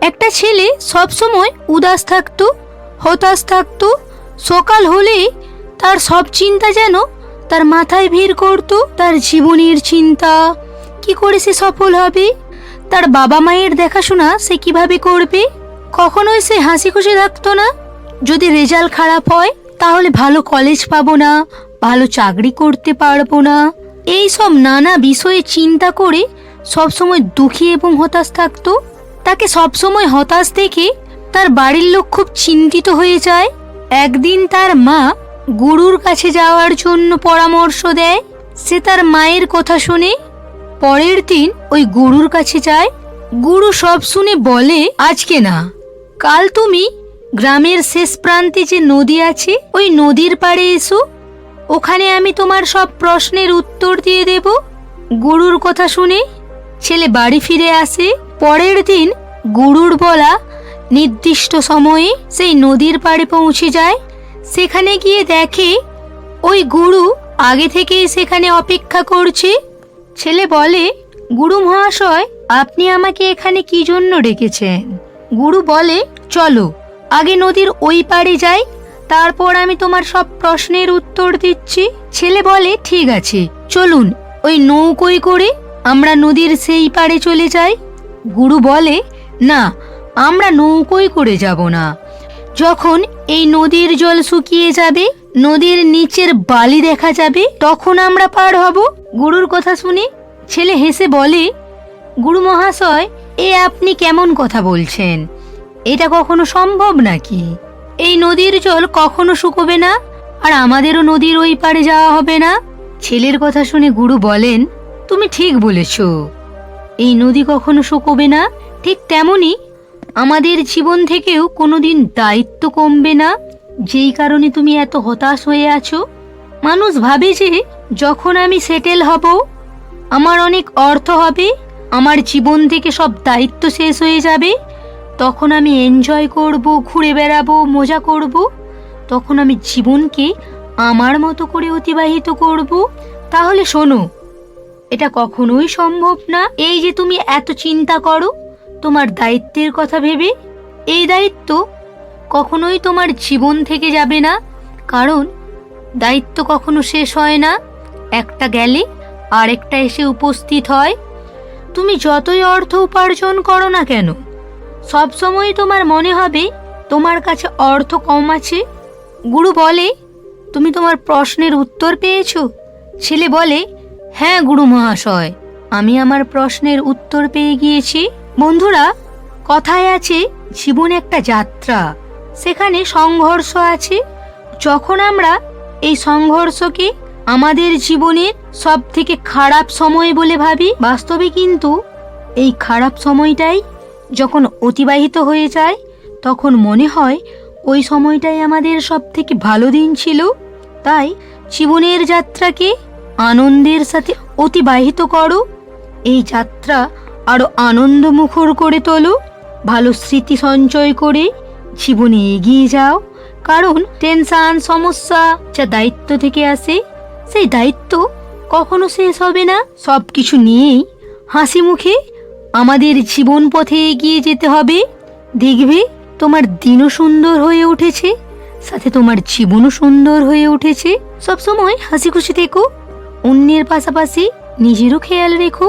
একটা ছেলে সবসময় উদাস থাকতো, হতাশ থাকতো, সকাল হলেই তার সব চিন্তা যেন তার মাথায় ভিড় করতো, তার জীবনের চিন্তা। কি করে সে সফল হবে? তার বাবা মায়ের দেখাশোনা সে কীভাবে করবে? কখনোই সে হাসি খুশি থাকতো না। যদি রেজাল্ট খারাপ হয়, তাহলে ভালো কলেজ পাবো না, ভালো চাকরি করতে পারব না। এই সব নানা বিষয়ে চিন্তা করে সবসময় দুঃখী এবং হতাশ থাকতো। তাকে সবসময় হতাশ দেখে তার বাড়ির লোক খুব চিন্তিত হয়ে যায়। একদিন তার মা গুরুর কাছে যাওয়ার জন্য পরামর্শ দেয়। সে তার মায়ের কথা শুনে পরের দিন ওই গুরুর কাছে যায়। গুরু সব শুনে বলে, আজকে না, কাল তুমি গ্রামের শেষ প্রান্তে যে নদী আছে, ওই নদীর পাড়ে এসো। ওখানে আমি তোমার সব প্রশ্নের উত্তর দিয়ে দেব। গুরুর কথা শুনে ছেলে বাড়ি ফিরে আসে। পরের দিন গুরুর বলা নির্দিষ্ট সময়ে সেই নদীর পাড়ে পৌঁছে যায়। সেখানে গিয়ে দেখে, ওই গুরু আগে থেকেই সেখানে অপেক্ষা করছে। ছেলে বলে, গুরু মহাশয়, আপনি আমাকে এখানে কি জন্য ডেকেছেন? গুরু বলে, চলো, আগে নদীর ওই পাড়ে যাই, তারপর আমি তোমার সব প্রশ্নের উত্তর দিচ্ছি। ছেলে বলে, ঠিক আছে, চলুন, ওই নৌকোয় করে আমরা নদীর সেই পাড়ে চলে যাই। গুরু বলে না, আমরা নৌকোয় করে যাব না। যখন এই নদীর জল শুকিয়ে যাবে, নদীর নিচের বালি দেখা যাবে, তখন আমরা পার হব। গুরুর কথা শুনে ছেলে হেসে বলে, গুরু মহাশয়, এ আপনি কেমন কথা বলছেন? এটা কখনো সম্ভব নাকি? এই নদীর জল কখনো শুকোবে না, আর আমাদেরও নদীর ওই পারে যাওয়া হবে না? ছেলের কথা শুনে গুরু বলেন, তুমি ঠিক বলেছ। এই নদী কখনো শুকোবে না? ঠিক তেমনি আমাদের জীবন থেকেও কোনোদিন দায়িত্ব কমবে না। যেই কারণে তুমি এত হতাশ হয়ে আছো। মানুষ ভাবে যে যখন আমি সেটেল হব, আমার অনেক অর্থ হবে, আমার জীবন থেকে সব দায়িত্ব শেষ হয়ে যাবে। তখন আমি এনজয় করব, ঘুরে বেড়াবো, মজা করব। তখন আমি জীবনকে আমার মতো করে অতিবাহিত করব। তাহলে শোনো এটা কখনোই সম্ভব না। এই যে তুমি এত চিন্তা করো, তোমার দায়িত্বের কথা ভেবে, এই দায়িত্ব কখনোই তোমার জীবন থেকে যাবে না। কারণ, দায়িত্ব কখনো শেষ হয় না। একটা গেলে আরেকটা এসে উপস্থিত হয়। তুমি যতই অর্থ উপার্জন করো না কেন সবসময় তোমার মনে হবে, তোমার কাছে অর্থ কম আছে। গুরু বলে, তুমি তোমার প্রশ্নের উত্তর পেয়েছ? ছেলে বলে হ্যাঁ গুরু মহাশয়, আমি আমার প্রশ্নের উত্তর পেয়ে গিয়েছি। বন্ধুরা, কথায় আছে, জীবন একটা যাত্রা। সেখানে সংঘর্ষ আছে। যখন আমরা এই সংঘর্ষকে আমাদের জীবনের সব থেকে খারাপ সময় বলে ভাবি, বাস্তবে কিন্তু এই খারাপ সময়টাই যখন অতিবাহিত হয়ে যায়, তখন মনে হয় ওই সময়টাই আমাদের সব থেকে ভালো দিন ছিল। তাই জীবনের যাত্রাকে আনন্দের সাথে অতিবাহিত করো। এই যাত্রা আরও আনন্দমুখর করে তোলো। ভালো স্মৃতি সঞ্চয় করে জীবনে এগিয়ে যাও। কারণ টেনশন, সমস্যা যা দায়িত্ব থেকে আসে, সেই দায়িত্ব কখনো শেষ হবে না। সব কিছু নিয়েই হাসি মুখে আমাদের জীবন পথে এগিয়ে যেতে হবে। দেখবে তোমার দিনও সুন্দর হয়ে উঠেছে, সাথে তোমার জীবনও সুন্দর হয়ে উঠেছে। সবসময় হাসি খুশি থেকো। অন্যের পাশাপাশি নিজেরও খেয়াল রেখো।